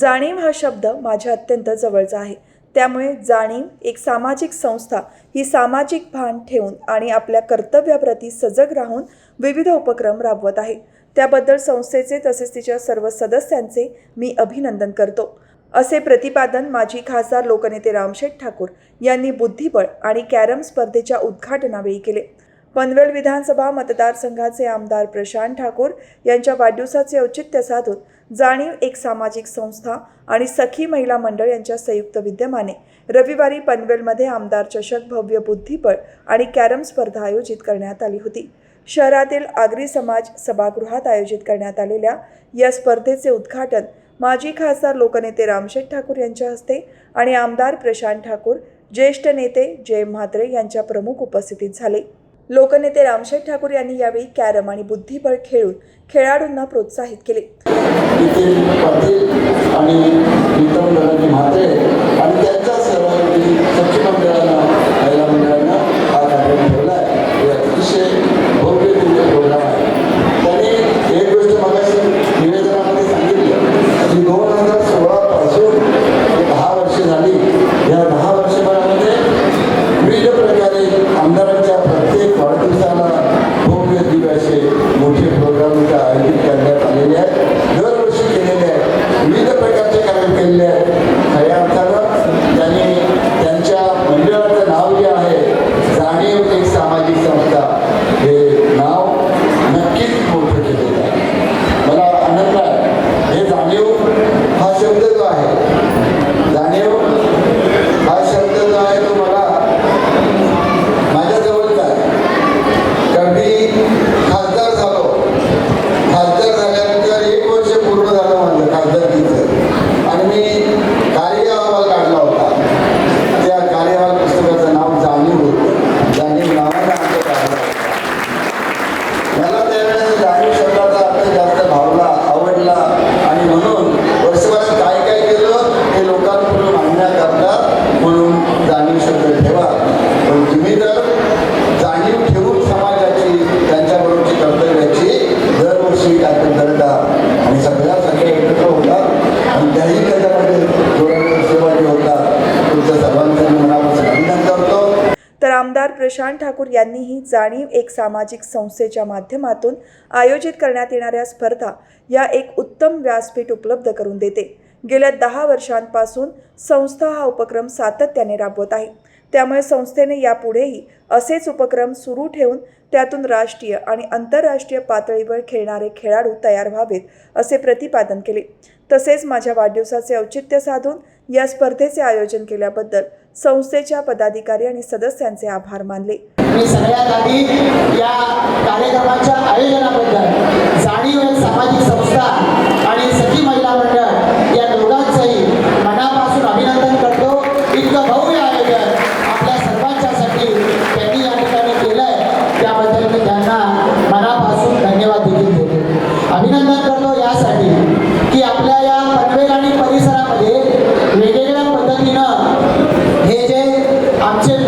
जाणीव हा शब्द माझ्या अत्यंत जवळचा आहे. त्यामुळे जाणीव एक सामाजिक संस्था ही सामाजिक भान ठेवून आणि आपल्या कर्तव्याप्रती सजग राहून विविध उपक्रम राबवत आहे. त्याबद्दल संस्थेचे तसेच तिच्या सर्व सदस्यांचे मी अभिनंदन करतो. असे प्रतिपादन माजी खासदार लोकनेते रामशेठ ठाकूर यांनी बुद्धिबळ आणि कॅरम स्पर्धेच्या उद्घाटनावेळी केले. पनवेल विधानसभा मतदारसंघाचे आमदार प्रशांत ठाकूर यांच्या वाढदिवसाचे औचित्य साधून जाणीव एक सामाजिक संस्था आणि सखी महिला मंडळ यांच्या संयुक्त विद्यमाने रविवारी पनवेलमध्ये आमदार चषक भव्य बुद्धिबळ आणि कॅरम स्पर्धा आयोजित करण्यात आली होती. शहरातील आगरी समाज सभागृहात आयोजित करण्यात आलेल्या या स्पर्धेचे उद्घाटन माजी खासदार लोकनेते रामशेठ ठाकूर यांच्या हस्ते आणि आमदार प्रशांत ठाकूर ज्येष्ठ नेते जय म्हात्रे यांच्या प्रमुख उपस्थितीत झाले. लोकनेते रामशेठ ठाकूर यांनी यावेळी कॅरम आणि बुद्धिबळ खेळून खेळाडूंना प्रोत्साहित केले नितीन पाटील आणि विक्रम गणाजी म्हात्रे आणि त्यांच्या सहभागी सचिव मंडळानं महिला मंडळानं हा कार्यक्रम ठेवला आहे हे अतिशय भव्य दिव्य प्रोग्राम आहे त्यांनी एक गोष्ट मगाशी निवेदनामध्ये सांगितलं की दोन हजार सोळापासून ते दहा वर्ष झाली या दहा वर्षभरामध्ये विविध प्रकारे आमदारांच्या प्रत्येक वाढदिवसाला भव्य दिव्य असे मोठे प्रोग्राम इथं आयोजित करण्यात आलेले आहेत दरवर्षी केलेले आहेत विविध प्रकारचे कार्यक्रम केलेले आहेत खऱ्या अर्थानं त्यांनी त्यांच्या मंडळाचं नाव जे आहे जाणीव एक सामाजिक संस्था हे नाव नक्कीच मोठं केलेलं आहे मला आनंद आहे हे जाणीव हा शब्द जो आहे जाणीव हा शब्द जो आहे तो मला माझ्या जवळचा आहे कारण मी खासदार झालो खासदार झाल्यानंतर एक वर्ष पूर्ण झालं माझं खासदारकीचं आणि मी कार्य अहवाल काढला होता त्या कार्य अहवाल पुस्तकाचं नाव जाणीव होतं जाणीव नावानं आमचं काढलं होतं मला त्यावेळेस जाणीव शब्दाचा अर्थ जास्त भावला आवडला आणि म्हणून वर्षभरात काय काय केलं हे लोकांपुढे मांडण्याकरता म्हणून जाणीव शब्द ठेवा पण तुम्ही जर जाणीव ठेवून समाजाची त्यांच्याबरोबरची कर्तव्याची दरवर्षी कार्यक्रम करता आणि सगळ्या सगळ्या एकत्र होतात आणि त्याही त्याच्यामध्ये जोराने सहभागी होतात तुमचं सर्वांचं मी मनापासून अभिनंदन करतो तर आमदार प्रशांत ठाकूर यांनीही जाणीव एक सामाजिक संस्थेच्या माध्यमातून आयोजित करण्यात येणाऱ्या स्पर्धा या एक उत्तम व्यासपीठ उपलब्ध करून देते. गेल्या दहा वर्षांपासून संस्था हा उपक्रम सातत्याने राबवत आहे. त्यामुळे संस्थेने यापुढेही असेच उपक्रम सुरू ठेवून त्यातून राष्ट्रीय आणि आंतरराष्ट्रीय पातळीवर खेळणारे खेळाडू तयार व्हावेत असे प्रतिपादन केले. तसेच माझ्या वाढदिवसाचे औचित्य साधून या स्पर्धेचे आयोजन केल्याबद्दल संस्थेच्या पदाधिकारी आणि सदस्यांचे आभार मानले. मी सगळ्यात आधी या कार्यक्रमाच्या आयोजनाबद्दल जाणीव सामाजिक संस्था आणि सखी महिला मंडळ या दोघांचंही आमचे बुद्धिबळ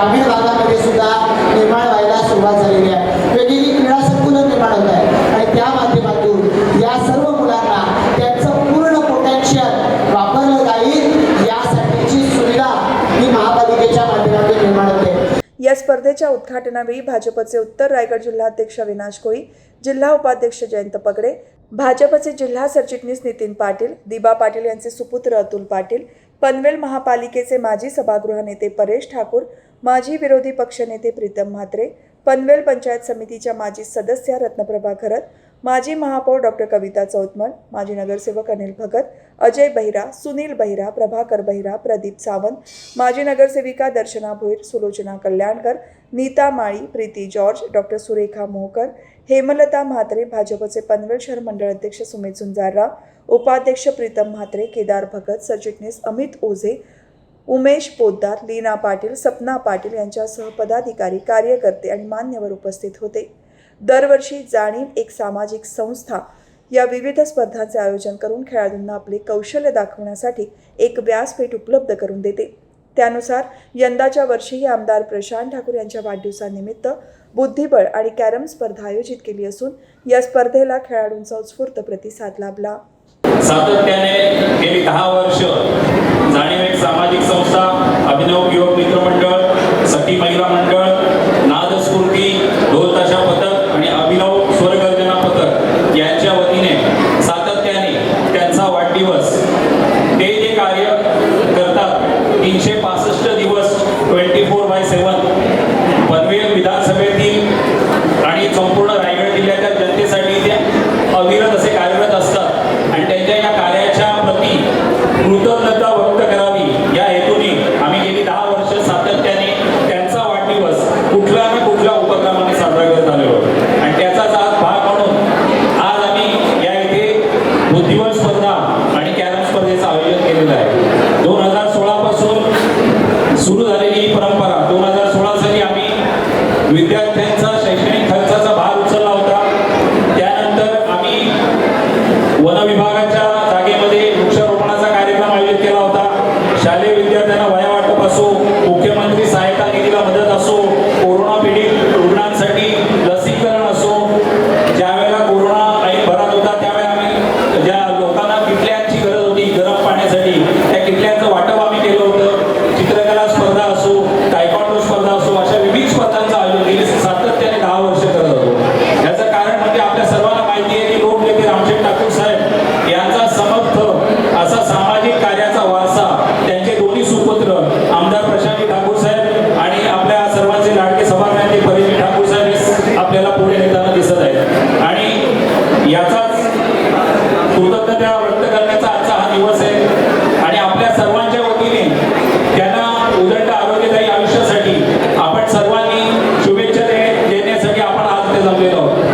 ग्रामीण भागामध्ये सुद्धा निर्माण व्हायला सुरुवात झालेली आहे. वेगवेगळी क्रीडा संकुलं निर्माण होत आहे आणि त्या माध्यमातून या सर्व मुलांना त्यांचं पूर्ण पोटेन्शियल वापरलं जाईल यासाठीची सुविधा ही महापालिकेच्या माध्यमातून निर्माण होते. या स्पर्धेच्या उद्घाटनावेळी भाजपचे उत्तर रायगड जिल्हाध्यक्ष विनाश कोळी जिल्हा उपाध्यक्ष जयंत पगडे भाजपचे जिल्हा सरचिटणीस नितीन पाटील दिबा पाटील यांचे सुपुत्र अतुल पाटील पनवेल महापालिकेचे माजी सभागृह नेते परेश ठाकूर माजी विरोधी पक्षनेते प्रीतम म्हात्रे पनवेल पंचायत समितीच्या माजी सदस्या रत्नप्रभा खरत माजी महापौर डॉक्टर कविता चौतमन माजी नगरसेवक अनिल भगत अजय बहिरा सुनील बहिरा प्रभाकर बहिरा प्रदीप सावंत माजी नगरसेविका दर्शना भोईर सुलोचना कल्याणकर नीता माळी प्रीती जॉर्ज डॉक्टर सुरेखा मोहकर हेमलता म्हात्रे भाजपचे पनवेल शहर मंडळ अध्यक्ष सुमित झुंजारराव उपाध्यक्ष प्रीतम म्हात्रे केदार भगत सरचिटणीस अमित ओझे उमेश पोद्दार लीना पाटील सपना पाटील यांच्यासह पदाधिकारी कार्यकर्ते आणि मान्यवर उपस्थित होते. दरवर्षी जाणीव एक सामाजिक संस्था या विविध स्पर्धांचे आयोजन करून खेळाडूंना आपले कौशल्य दाखवण्यासाठी एक व्यासपीठ उपलब्ध करून देते. त्यानुसार यंदाच्या वर्षीही आमदार प्रशांत ठाकूर यांच्या वाढदिवसानिमित्त बुद्धिबळ आणि कॅरम स्पर्धा आयोजित केली असून या स्पर्धेला खेळाडूंचा उत्स्फूर्त प्रतिसाद लाभला. सातत्याने गेली दहा वर्ष जाणीव एक सामाजिक संस्था अभिनव युवक मित्रमंडळ सखी महिला मंडळ